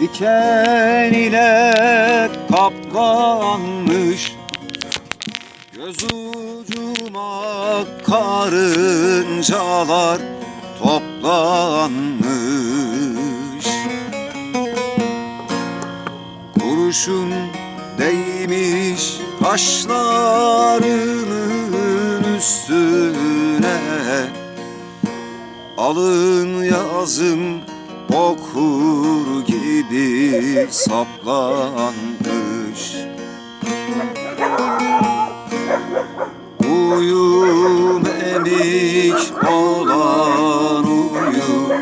Diken ile kaplanmış. Göz ucuma karıncalar toplanmış. Kurşun değmiş kaşlarının üstüne. Alın yazım okur gibi saplanmış. Uyum emik olan uyu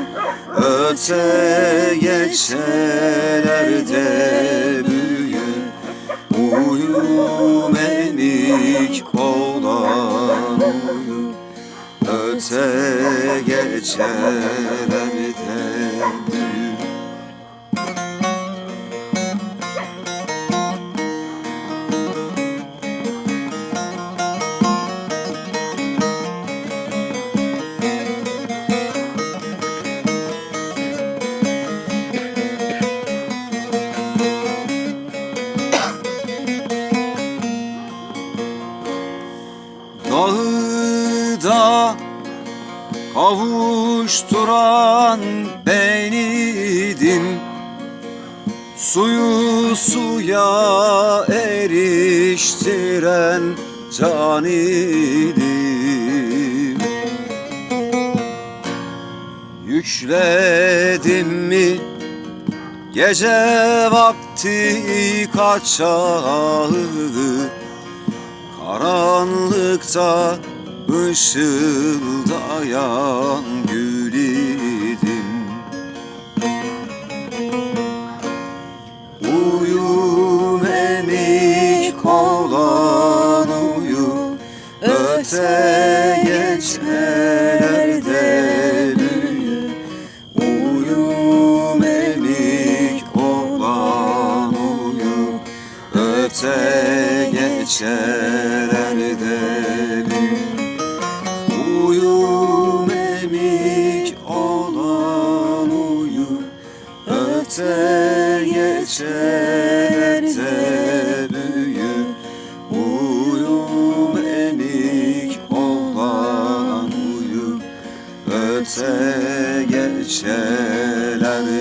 Öte geçelerde büyü Uyum emik olan uyu Öte geçelerde Dağı da kavuşturan beniydim Suyu suya eriştiren can idim Yükledim mi? Gece vakti kaçağı Karanlıkta ışıldayan gül idim. Uyum emik olan uyu Öte geçelerde geçelerde büyü Uyum emik olan uyu Öte geçelerde büyü Uyum emik olan uyu Öte geçelerde